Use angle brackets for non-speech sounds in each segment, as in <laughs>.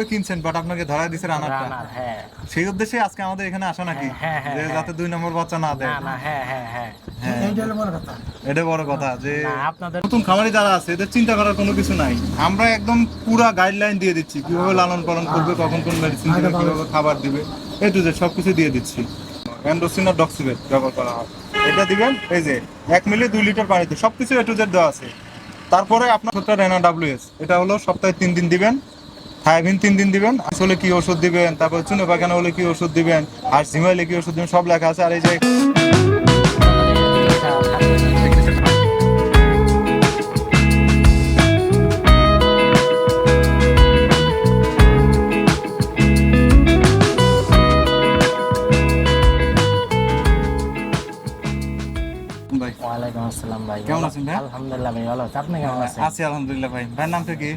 হিসেবে কিনছেন বাট আপনাকে ধরাই দিছে রানারটা রানার হ্যাঁ। সেই উদ্দেশ্যে আজকে আমাদের এখানে আসা নাকি? হ্যাঁ, হ্যাঁ, যে হ্যাঁ। যাতে দুই নম্বর বাচ্চা না দেয়। না না হ্যাঁ হ্যাঁ হ্যাঁ। এইটা হলো বড় কথা। এটা বড় কথা যে আপনাদের নতুন খামারি যারা আছে এদের চিন্তা করার কোনো কিছু নাই। আমরা একদম পুরা গাইডলাইন দিয়ে দিচ্ছি কীভাবে লালন পালন করবে কখন কোন মেডিসিন দিবে কীভাবে খাবার দিবে এ টু জেড সবকিছু দিয়ে দিচ্ছি। আর ডক্সিবেট ব্যবহার করা হয়। এটা দিবেন এই যে এক মিলি দুই লিটার পানিতে সবকিছু এ টু জেড দেওয়া আছে। তারপরে আপনার সত্তর রেনা ডাব্লিউএস এটা হলো সপ্তাহে তিন দিন দিবেন। থাইভিন তিন দিন দিবেন আসলে কি ওষুধ দিবেন তারপর চুনে পাখানা হলে কি ওষুধ দিবেন আর ঝিমাইলে কি ওষুধ দিবেন সব লেখা আছে। আর এই যে ওয়ালাইকুম আসসালাম ভাই কেমন আছেন ভাই? আলহামদুলিল্লাহ ভাই ভালো আছি। আপনি কেমন আছেন? আছি আলহামদুলিল্লাহ ভাই। ভাইয়ের নামটা কি?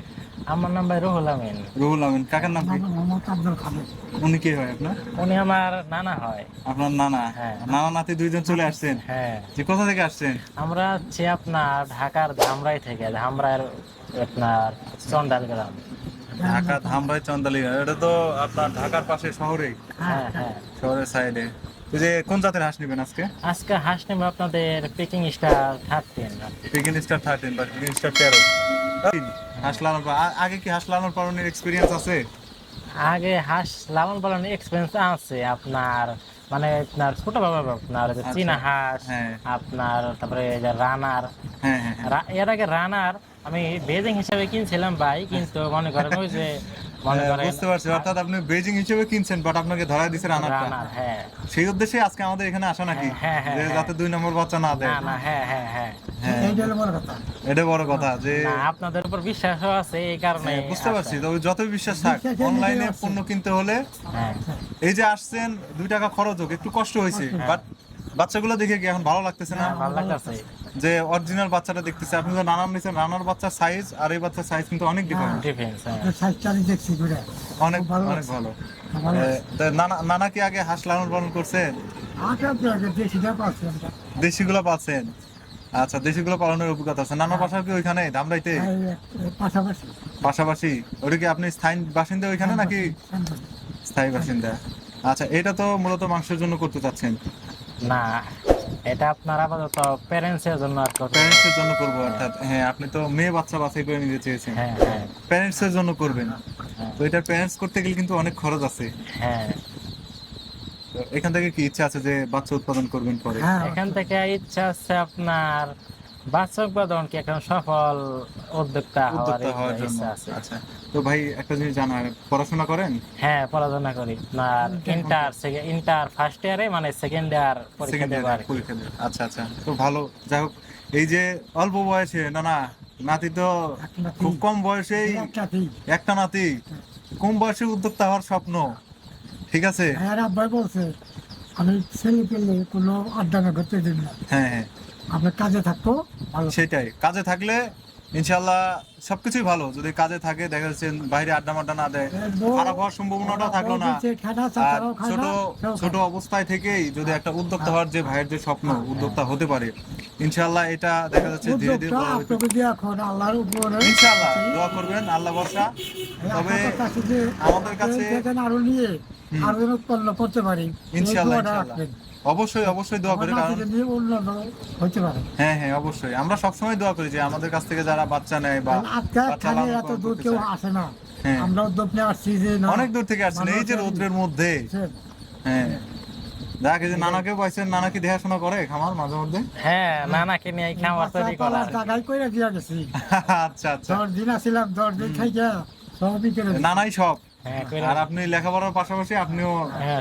আমার নাম ভাই রুহুল আমিন। রুহুল আমিন কাকার নাম কি? মোহাম্মদ আব্দুল খালেদ। উনি কে হয় আপনার? উনি আমার নানা হয়। আপনার নানা? হ্যাঁ। নানা নাতি দুইজন চলে আসছেন? হ্যাঁ। যে কোথা থেকে আসছেন? আমরা হচ্ছে আপনার ঢাকার ধামরাই থেকে ধামরাইয়ের আপনার চন্ডাল গ্রাম ঢাকা ধামরাই চন্দালি এটা তো আপনার ঢাকার পাশে শহরেই হ্যাঁ হ্যাঁ। শহরের সাইডে যে কোন জাতের হাঁস নেবেন আজকে? আজকে হাঁস নেব আপনাদের Peking star thirteen Peking star thirteen বা পিগিন স্টার তেরো। হাঁস লালন আগে কি হাঁস লালন পালনের এক্সপিরিয়েন্স আছে আগে হাঁস লালন পালনের এক্সপিরিয়েন্স আছে আপনার মানে আপনার ছোট ভাবে আপনার আচ্ছা। চীনা হাঁস হ্যাঁ। আপনার তারপরে যে রানার হ্যাঁ হ্যাঁ এর আগে রানার আমি বেজিং হিসাবে কিনছিলাম ভাই কিন্তু মনে করেন ওই যে বুঝতে পারছি। অর্থাৎ আপনি বেজিং হিসেবে কিনছেন বাট আপনাকে ধরাই দিছে রানারটা। রানার হ্যাঁ। সেই উদ্দেশ্যে আজকে আমাদের এখানে আসা নাকি? হ্যাঁ, হ্যাঁ, যে হ্যাঁ। যাতে দুই নম্বর বাচ্চা না দেয়। না না হ্যাঁ হ্যাঁ হ্যাঁ। হ্যাঁ। এটা বড় কথা। যে আপনাদের উপর বিশ্বাসও আছে এই কারণে হ্যাঁ, বুঝতে পারছি। তবে যতই বিশ্বাস থাক অনলাইনে পণ্য কিনতে হলে হ্যাঁ। এই যে আসছেন দুই টাকা খরচ হোক একটু কষ্ট হয়েছে বাট বাচ্চাগুলো দেখে কি এখন ভালো লাগতেছে না? হ্যাঁ, ভালো লাগতেছে। যে অরিজিনাল বাচ্চাটা দেখতেছে আপনি তো নানান নিছেন নানার বাচ্চার সাইজ আর এই বাচ্চার সাইজ কিন্তু অনেক ডিফারেন্ট ডিফেন্স হ্যাঁ। সাইজটা আমি দেখছি ঘুরে অনেক ভালো অনেক ভালো। নানা নানা কি আগে হাঁস লালন পালন করছে? আগে তো আগে দেশিটা পাচ্ছি আমরা দেশিগুলো পাচ্ছেন আচ্ছা দেশিগুলো পালনের অভিজ্ঞতা আছে। নানা বাসা কি ওইখানে ধামরাইতে? এই পাশাপাশি। পাশাপাশি। ওটা কি আপনি স্থায়ী বাসিন্দা ওইখানে নাকি স্থায়ী বাসিন্দা? আচ্ছা এটা তো মূলত মাংসের জন্য করতে চাচ্ছেন। না। এটা আপনার আপাতত প্যারেন্টস এর জন্য আর প্যারেন্টস এর জন্য করব অর্থাৎ হ্যাঁ আপনি তো মেয়ে বাচ্চা বাছাই করে নিতে চেয়েছেন। হ্যাঁ হ্যাঁ। প্যারেন্টস এর জন্য করবেন। হ্যাঁ। তো এটা প্যারেন্টস করতে গেলে কিন্তু অনেক খরচ আছে। হ্যাঁ। এখান থেকে কি ইচ্ছা আছে যে বাচ্চা উৎপাদন করবেন পরে? হ্যাঁ এখান থেকে ইচ্ছা আছে আপনার বাচ্চা উৎপাদন কি এখন সফল উদ্যোক্তা হওয়ার ইচ্ছা আছে। আচ্ছা। তো ভাই একটা জিনিস জানা পড়াশোনা করেন? হ্যাঁ পড়াশোনা করি। আপনার ইন্টার ইন্টার ফার্স্ট ইয়ারে মানে সেকেন্ড ইয়ার পরীক্ষা দেবো আর পরীক্ষা আচ্ছা আচ্ছা। তো ভালো যাই হোক। এই যে অল্প বয়সে না না নাতি তো খুব কম বয়সেই একটা নাতি। কম বয়সে উদ্যোক্তা হওয়ার স্বপ্ন। ঠিক আছে? হ্যাঁ আব্বাই বলছে আমি ছেলে পেলে কোনো আড্ডা না করতে দিন না। হ্যাঁ হ্যাঁ। আপনার কাজে থাকতো সেটাই। কাজে থাকলে ইনশাল্লাহ সবকিছুই ভালো। যদি কাজে থাকে দেখা যাচ্ছে বাইরে আড্ডা মাড্ডা না দেয় খারাপ হওয়ার সম্ভাবনাটা থাকল না। আর ছোট ছোট অবস্থায় থেকেই যদি একটা উদ্যোক্তা হওয়ার যে ভাইয়ের যে স্বপ্ন উদ্যোক্তা হতে পারে ইনশাল্লাহ এটা দেখা যাচ্ছে ধীরে ধীরে ইনশাল্লাহ দোয়া করবেন আল্লাহ বর্ষা তবে আমাদের কাছে- আরও নিয়ে আরও উৎপন্ন করতে পারি। অবশ্যই অবশ্যই দোয়া করি কারণ হতে পারে। হ্যাঁ হ্যাঁ অবশ্যই। আমরা সবসময় দোয়া করি যে আমাদের কাছ থেকে যারা বাচ্চা নেয় বা এত দূর কেউ আসে না। হ্যাঁ। আমরা উদ্যোগ নিয়ে আসছি যে অনেক দূর থেকে আসছেন এই যে রৌদ্রের মধ্যে। হ্যাঁ। দেখ এই যে নানাকে পাইছেন নানা কি দেখাশোনা করে খামার মাঝে মধ্যে? হ্যাঁ নানাকে নিয়ে খাবার তৈরি করা জায়গায় কইরা দিয়া গেছি। <laughs> আচ্ছা আচ্ছা। দশ দিন আসিলাম দশ দিন খাইয়া সবই করে নানাই সব। হ্যাঁ আর আপনি লেখাপড়ার পাশাপাশি আপনিও হ্যাঁ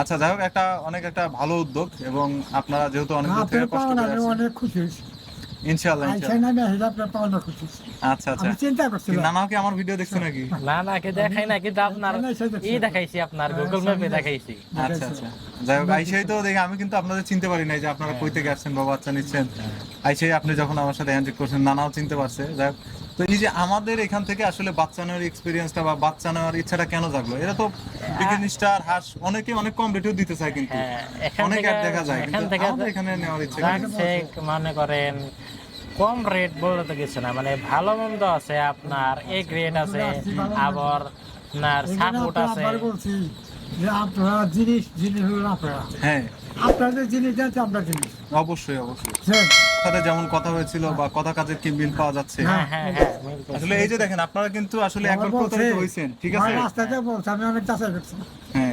আচ্ছা যাই হোক একটা অনেক একটা ভালো উদ্যোগ এবং আপনারা যেহেতু অনেক দূর থেকে কষ্ট করে আমি আসছেন। অনেক খুশি ইনশাআল্লাহ ইনশাআল্লাহ। আমি আপনার পাওয়া খুশি আচ্ছা আচ্ছা। আমি চিন্তা কি করছিলাম। কি আমার ভিডিও দেখছ নাকি? দেখাই না কিন্তু আপনার না, না, সেটা ই ঠিক। দেখাইছি আপনার গুগল ম্যাপে দেখাইছি। আচ্ছা আচ্ছা। যাই হোক আইসাই তো দেখি আমি কিন্তু আপনাদের চিনতে পারি নাই যে আপনারা কই থেকে আসছেন বা বাচ্চা নিচ্ছেন। আইসাই আপনি যখন আমার সাথে হ্যান্ডশেক করছেন নানাও চিনতে পারছে। যাই হোক তো এই যে আমাদের এখান থেকে আসলে বাচ্চা নেওয়ার এক্সপিরিয়েন্সটা বা বাচ্চা নেওয়ার ইচ্ছাটা কেন জাগলো? এরা তো স্টার হাঁস অনেকে অনেক কম রেটেও দিতে চায় কিন্তু। হ্যাঁ অনেক দেখা যায় এখান কিন্তু থেকে আমাদের এখানে নেওয়ার ইচ্ছা মনে করেন কম রেট বলে তো কিছু না মানে ভালো মন্দ আছে আপনার এ গ্রেড আছে আবার আপনার সাপোর্ট আছে। বলছি যে আপনারা জিনিস জিনিস হলো আপনারা। হ্যাঁ। আপনাদের জিনিস যাচ্ছে আমরা জিনিস। অবশ্যই অবশ্যই? সাথে যেমন কথা হয়েছিল বা কথা কাজের কি মিল পাওয়া যাচ্ছে। হ্যাঁ হ্যাঁ হ্যাঁ আসলে এই যে দেখেন আপনারা কিন্তু আসলে একবার প্রচারিত প্রতারিত হয়েছেন ঠিক আছে? রাস্তাতে আমি অনেক চাষা করছি। হ্যাঁ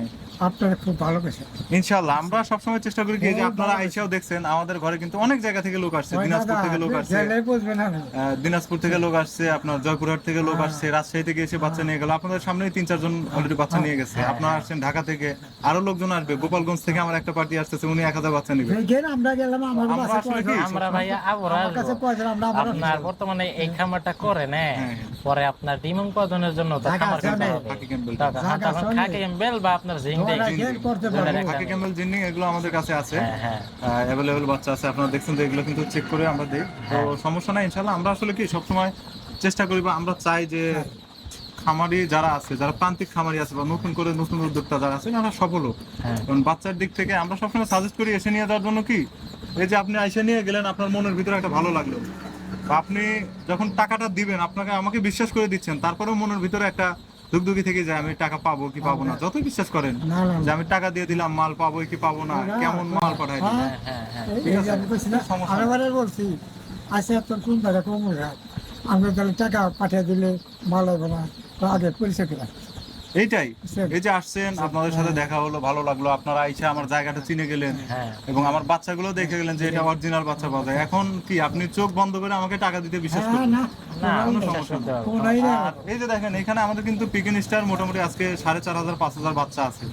আপনারা খুব ভালো গেছে ইনশাআল্লাহ আমরা সবসময় চেষ্টা করি এই যে আপনারা আইসাও দেখছেন আমাদের ঘরে কিন্তু অনেক জায়গা থেকে লোক আসছে দিনাজপুর থেকে লোক আসছে। দিনাজপুর থেকে লোক আসছে আপনার জয়পুরহাট থেকে লোক আসছে রাজশাহী থেকে এসে বাচ্চা নিয়ে গেল আপনাদের সামনেই তিন চারজন অলরেডি বাচ্চা নিয়ে গেছে। আপনারা আসছেন ঢাকা থেকে আরও লোকজন আসবে গোপালগঞ্জ থেকে আমার একটা পার্টি আসতেছে উনি এক হাজার বাচ্চা নিবে। আমরা গেলাম আমার আবার আপনার বর্তমানে এই খামারটা করে না? হ্যাঁ। পরে আপনার ডিম উৎপাদনের জন্য খামার করতে হবে। খাকি ক্যাম্বেল বা আপনার জিংডে ওরা গেম করতে দুটার পারবে। একটা খাকি ক্যাম্বেল জিন্ডিং এগুলো আমাদের কাছে আছে। হ্যাঁ হ্যাঁ। বাচ্চা আছে। আপনারা দেখছেন তো এগুলো কিন্তু চেক করে আমরা দিই। তো সমস্যা নাই ইনশাল্লাহ আমরা আসলে কি সবসময় চেষ্টা করি বা আমরা চাই যে খামারি যারা আছে যারা প্রান্তিক খামারি আছে বা নতুন করে নতুন উদ্যোক্তা যারা আছে তারা সফল হোক। হ্যাঁ। কারণ বাচ্চার দিক থেকে আমরা সবসময় সাজেস্ট করি এসে নিয়ে যাওয়ার জন্য কি এই যে আপনি এসে নিয়ে গেলেন আপনার মনের ভিতরে একটা ভালো লাগল। আপনি যখন টাকাটা দিবেন আপনাকে আমাকে বিশ্বাস করে দিচ্ছেন তারপরেও মনের ভিতরে একটা দুগদুগি থেকে যে আমি টাকা পাবো কি পাবো না যতই বিশ্বাস করেন না না যে আমি টাকা দিয়ে দিলাম মাল পাবো কি পাবো না কেমন মাল পাঠাই দিলাম। হ্যাঁ, হ্যাঁ হ্যাঁ। বলছি আচ্ছা তোর কোন টাকা কম আমরা তাহলে টাকা পাঠিয়ে দিলে মাল হবে না তো আগে পরিচয় এইটাই। এই যে আসছেন আপনাদের সাথে দেখা হলো ভালো লাগল। আপনারা আইসা আমার জায়গাটা চিনে গেলেন। হ্যাঁ। এবং আমার বাচ্চাগুলো দেখে গেলেন যে এটা অরিজিনাল বাচ্চা পাওয়া যায়। এখন কি আপনি চোখ বন্ধ করে আমাকে টাকা দিতে বিশ্বাস হ্যাঁ করেন? এই যে দেখেন এখানে আমাদের কিন্তু পিকেন স্টার মোটামুটি আজকে সাড়ে চার হাজার পাঁচ হাজার বাচ্চা আছে।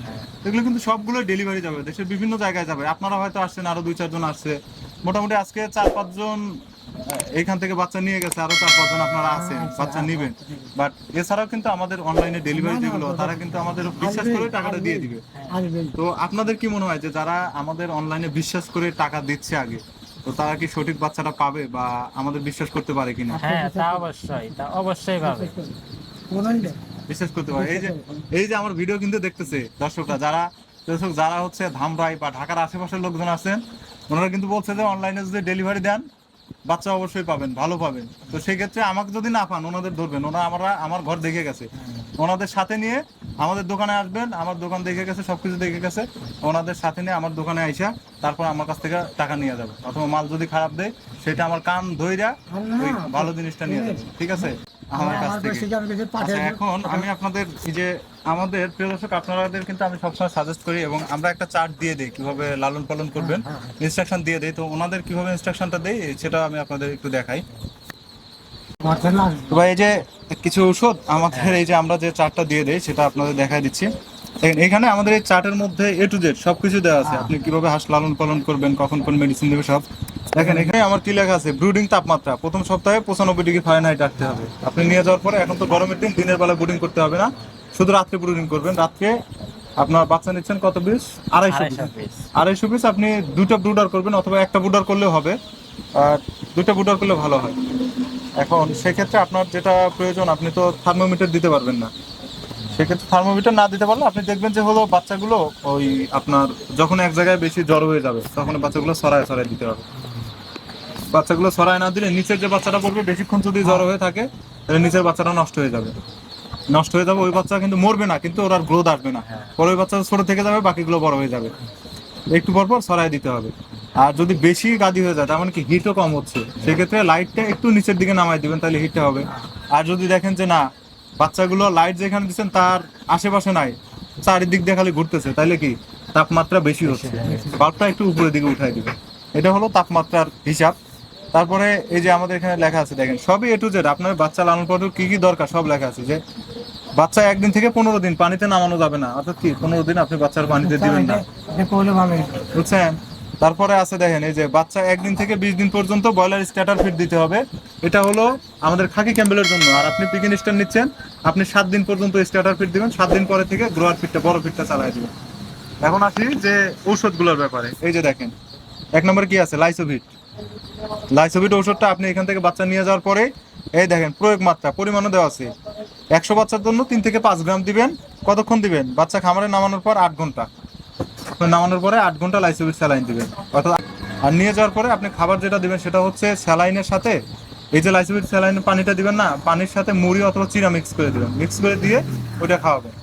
এগুলো কিন্তু সবগুলো ডেলিভারি যাবে দেশের বিভিন্ন জায়গায় যাবে। আপনারা হয়তো আসছেন আরও দুই চারজন আসছে। মোটামুটি আজকে চার পাঁচজন আহ, এইখান থেকে বাচ্চা নিয়ে গেছে আরও চার পাঁচজন আপনারা আছেন বাচ্চা নিবেন। বাট এছাড়াও কিন্তু আমাদের অনলাইনে ডেলিভারি যেগুলো তারা কিন্তু আমাদের বিশ্বাস করে টাকাটা দিয়ে দিবে। তো আপনাদের কি মনে হয় যে যারা আমাদের অনলাইনে বিশ্বাস করে টাকা দিচ্ছে আগে তো তারা কি সঠিক বাচ্চাটা পাবে বা আমাদের বিশ্বাস করতে পারে কিনা? হ্যাঁ তা অবশ্যই তা অবশ্যই পাবে। বিশ্বাস করতে পারে। এই যে এই যে আমার ভিডিও কিন্তু দেখতেছে দর্শকরা যারা দর্শক যারা হচ্ছে ধামরাই বা ঢাকার আশেপাশের লোকজন আছেন ওনারা কিন্তু বলছে যে অনলাইনে যদি ডেলিভারি দেন বাচ্চা অবশ্যই পাবেন ভালো পাবেন। তো সেই ক্ষেত্রে আমাকে যদি না পান ওনাদের ধরবেন। ওনা আমরা আমার ঘর দেখে গেছে। ওনাদের সাথে নিয়ে আমাদের দোকানে আসবেন আমার দোকান দেখে গেছে সবকিছু দেখে গেছে। ওনাদের সাথে নিয়ে আমার দোকানে আইসা তারপর আমার কাছ থেকে টাকা নিয়ে যাবে। অথবা মাল যদি খারাপ দেয় সেটা আমার কান ধইরা ওই ভালো জিনিসটা নিয়ে যাবে। ঠিক আছে? আমার কাছ থেকে। কাছে পাঠিয়ে আচ্ছা, এখন আমি আপনাদের যে আমাদের প্রিয় দর্শক আপনাদের কিন্তু আমি সবসময় সাজেস্ট করি এবং আমরা একটা চার্ট দিয়ে দিই কীভাবে লালন পালন করবেন। ইনস্ট্রাকশন দিয়ে দিই। তো ওনাদের কীভাবে ইনস্ট্রাকশনটা দেই সেটা আমি আপনাদের একটু দেখাই। ভাই এই যে কিছু ঔষধ আমাদের এই যে আমরা যে চার্টটা দিয়ে দেই সেটা আপনাদের দেখাই দিচ্ছি। দেখেন এখানে আমাদের এই চার্টের মধ্যে এ টু জেড সবকিছু দেওয়া আছে। আপনি কীভাবে হাঁস লালন পালন করবেন কখন কোন মেডিসিন দেবে সব। দেখেন এখানে আমার কি লেখা আছে? ব্রুডিং তাপমাত্রা। প্রথম সপ্তাহে পঁচানব্বই ডিগ্রি ফারেনহাইট রাখতে হবে। আপনি নিয়ে যাওয়ার পরে এখন তো গরমের দিন দিনের বেলা ব্রুডিং করতে হবে না। শুধু রাত্রে ব্রুডিং করবেন। রাত্রে আপনার বাচ্চা নিচ্ছেন কত পিস আড়াইশো পিস আড়াইশো পিস আপনি দুটো ব্রুডার করবেন অথবা একটা ব্রুডার করলেও হবে। আর দুটো ব্রুডার করলে ভালো হয়। এখন সেক্ষেত্রে আপনার যেটা প্রয়োজন আপনি তো থার্মোমিটার দিতে পারবেন না। সেক্ষেত্রে থার্মোমিটার না দিতে পারলে আপনি দেখবেন যে হলো বাচ্চাগুলো ওই আপনার যখন এক জায়গায় বেশি জ্বর হয়ে যাবে তখন বাচ্চাগুলো সরায় সরায় দিতে হবে। বাচ্চাগুলো সরায় না দিলে নিচের যে বাচ্চাটা পড়বে বেশিক্ষণ যদি জ্বর হয়ে থাকে তাহলে নিচের বাচ্চাটা নষ্ট হয়ে যাবে। নষ্ট হয়ে যাবে ওই বাচ্চা কিন্তু মরবে না কিন্তু ওর আর গ্রোথ আসবে না। পরে ওই বাচ্চা ছোট থেকে যাবে বাকিগুলো বড় হয়ে যাবে। একটু পর পর সরাই দিতে হবে। আর যদি বেশি গাদি হয়ে যায় তার মানে কি হিটও কম হচ্ছে। সেক্ষেত্রে লাইটটা একটু নিচের দিকে নামাই দিবেন তাহলে হিটটা হবে। আর যদি দেখেন যে না বাচ্চাগুলো লাইট যেখানে দিচ্ছেন তার আশেপাশে নাই চারিদিক দিয়ে খালি ঘুরতেছে তাহলে কি তাপমাত্রা বেশি হচ্ছে। বাল্বটা একটু উপরের দিকে উঠাই দিবেন। এটা হলো তাপমাত্রার হিসাব। তারপরে এই যে আমাদের এখানে লেখা আছে দেখেন সবই এ টু জেড আপনার বাচ্চা লালন পালন কি কি দরকার সব লেখা আছে যে বাচ্চা একদিন থেকে পনেরো দিন পানিতে নামানো যাবে না। অর্থাৎ কি পনেরো দিন আপনি বাচ্চার পানিতে দিবেন না। বুঝছেন? তারপরে আছে দেখেন এই যে বাচ্চা একদিন থেকে বিশ দিন পর্যন্ত ব্রয়লার স্ট্যাটার ফিড দিতে হবে। এটা হলো আমাদের খাকি ক্যাম্বেলের জন্য। আর আপনি পিকিন স্টার নিচ্ছেন আপনি সাত দিন পর্যন্ত স্ট্যাটার ফিড দিবেন সাত দিন পরে থেকে গ্রোয়ার ফিটটা বড় ফিটটা চালাই দিবেন। এখন আসি যে ঔষধগুলোর ব্যাপারে। এই যে দেখেন এক নম্বর কি আছে? লাইসোভিট লাইসোভিট ঔষধটা আপনি এখান থেকে বাচ্চা নিয়ে যাওয়ার পরে, এই দেখেন প্রয়োগ মাত্রা, পরিমাণও দেওয়া আছে। একশো বাচ্চার জন্য তিন থেকে পাঁচ গ্রাম দিবেন, কতক্ষণ দিবেন? বাচ্চা খামারে নামানোর পর আট ঘণ্টা। নামানোর পরে আট ঘণ্টা লাইসোভিট স্যালাইন দিবেন। অর্থাৎ আর নিয়ে যাওয়ার পরে আপনি খাবার যেটা দিবেন সেটা হচ্ছে স্যালাইনের সাথে এই যে লাইসিবিট স্যালাইনের পানিটা দিবেন না, পানির সাথে মুড়ি অথবা চিরা মিক্স করে দিবেন। মিক্স করে দিয়ে ওইটা খাওয়াবেন।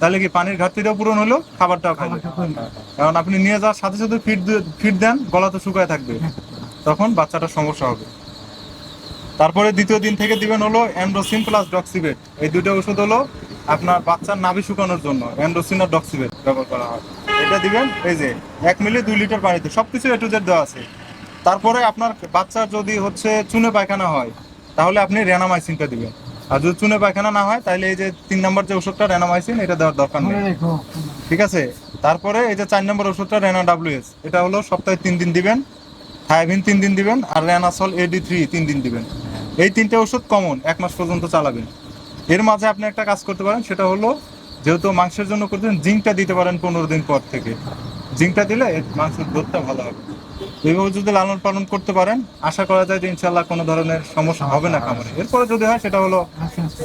তাহলে কি পানির ঘাটতিটাও পূরণ হলো, খাবারটাও খাইবে কারণ আপনি নিয়ে যাওয়ার সাথে সাথে ফিট ফিট দেন, গলা তো শুকায় থাকবে। তখন বাচ্চাটার সমস্যা হবে। তারপরে দ্বিতীয় দিন থেকে দিবেন হলো অ্যান্ড্রোসিন প্লাস ডক্সিবেট। এই দুটো ওষুধ হলো আপনার বাচ্চার নাভি শুকানোর জন্য অ্যান্ড্রোসিন আর ডক্সিবেট ব্যবহার করা হয়। এটা দিবেন এই যে এক মিলি দুই লিটার পানিতে সবকিছু এ টু জেড দেওয়া আছে। তারপরে আপনার বাচ্চার যদি হচ্ছে চুনে পায়খানা হয় তাহলে আপনি রেনামাইসিনটা দিবেন। আর যদি চুনে পায়খানা না হয় তাহলে এই যে তিন নম্বর যে ওষুধটা রেনামাইসিন এটা দেওয়ার দরকার নেই। ঠিক আছে? তারপরে এই যে চার নম্বর ওষুধটা রেনা ডাব্লিউএস এটা হলো সপ্তাহে তিন দিন দিবেন। থায়াবিন তিন দিন দিবেন আর রেনাসল এডি থ্রি তিন দিন দিবেন। এই তিনটে ওষুধ কমন এক মাস পর্যন্ত চালাবেন। এর মাঝে আপনি একটা কাজ করতে পারেন, সেটা হলো যেহেতু মাংসের জন্য করতেন জিঙ্কটা দিতে পারেন পনেরো দিন পর থেকে। জিঙ্কটা দিলে মাংসের গ্রোথটা ভালো হবে। এইভাবে যদি লালন পালন করতে পারেন, আশা করা যায় যে ইনশাল্লাহ কোনো ধরনের সমস্যা হবে না খামারে। এরপরে যদি হয়, সেটা হলো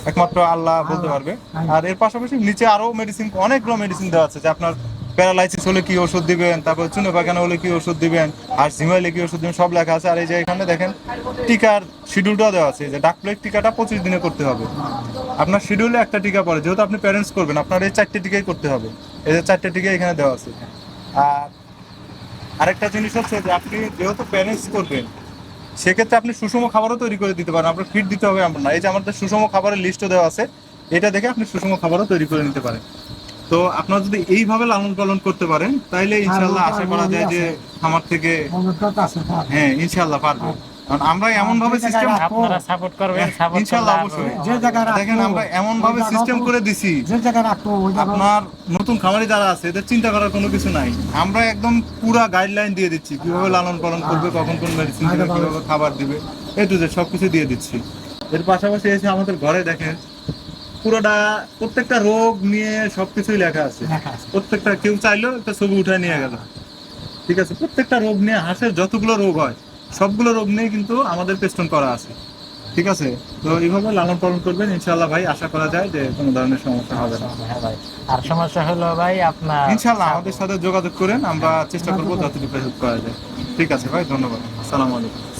একমাত্র আল্লাহ বলতে পারবে। আর এর পাশাপাশি নিচে আরও মেডিসিন অনেকগুলো মেডিসিন দেওয়া আছে, যে আপনার প্যারালাইসিস হলে কি ওষুধ দিবেন? তারপর চুনে পায়খানা হলে কি ওষুধ দিবেন? আর ঝিমাইলে কি ওষুধ দিবেন? সব লেখা আছে। আর এই যে এখানে দেখেন, টিকার শিডিউলটাও দেওয়া আছে। যে ডাক প্লেট টিকাটা পঁচিশ দিনে করতে হবে। আপনার শিডিউলে একটা টিকা পড়ে। যেহেতু আপনি প্যারেন্টস করবেন, আপনার এই চারটে টিকাই করতে হবে। এই যে চারটে টিকা এখানে দেওয়া আছে। আর আরেকটা জিনিস হচ্ছে যে, আপনি যেহেতু প্যারেন্টস করবেন, সেক্ষেত্রে আপনি সুষম খাবারও তৈরি করে দিতে পারেন। আপনার ফিট দিতে হবে এমন না। এই যে আমাদের সুষম খাবারের লিস্টও দেওয়া আছে। এটা দেখে আপনি সুষম খাবারও তৈরি করে নিতে পারেন। তো আপনারা যদি এইভাবে লালন পালন করতে পারেন তাহলে ইনশাল্লাহ আশা করা যায় যে খামার থেকে হ্যাঁ হ্যাঁ ইনশাল্লাহ পারবে। কারণ আমরা এমন ভাবে সিস্টেম আপনারা সাপোর্ট করবেন সাপোর্ট ইনশাল্লাহ অবশ্যই। যে রাখব, দেখেন আমরা এমন ভাবে সিস্টেম করে দিছি। যে রাখব ওই আপনার নতুন খামারি যারা আছে এদের চিন্তা করার কোনো কিছু নাই। আমরা একদম পুরা গাইডলাইন দিয়ে দিচ্ছি কীভাবে লালন পালন করবে কখন কোন মেডিসিন দিবে কীভাবে খাবার দিবে এ টু জেড সবকিছু দিয়ে দিচ্ছি। এর পাশাপাশি এসে আমাদের ঘরে দেখেন পুরোটা প্রত্যেকটা রোগ নিয়ে সবকিছুই লেখা আছে। প্রত্যেকটা কেউ চাইলো একটা ছবি উঠে নিয়ে গেল। ঠিক আছে? প্রত্যেকটা রোগ নিয়ে হাঁসের যতগুলো রোগ হয় সবগুলো রোগ নিয়ে কিন্তু আমাদের পেস্টন করা আছে। ঠিক আছে? তো এইভাবে লালন পালন করবেন ইনশাল্লাহ ভাই আশা করা যায় যে কোনো ধরনের সমস্যা হবে না। ভাই। আর সমস্যা হলো ভাই আপনার ইনশাল্লাহ আমাদের সাথে যোগাযোগ করেন আমরা চেষ্টা করব যতটুকু হেল্প করা যায়। ঠিক আছে ভাই ধন্যবাদ। আসসালামু আলাইকুম।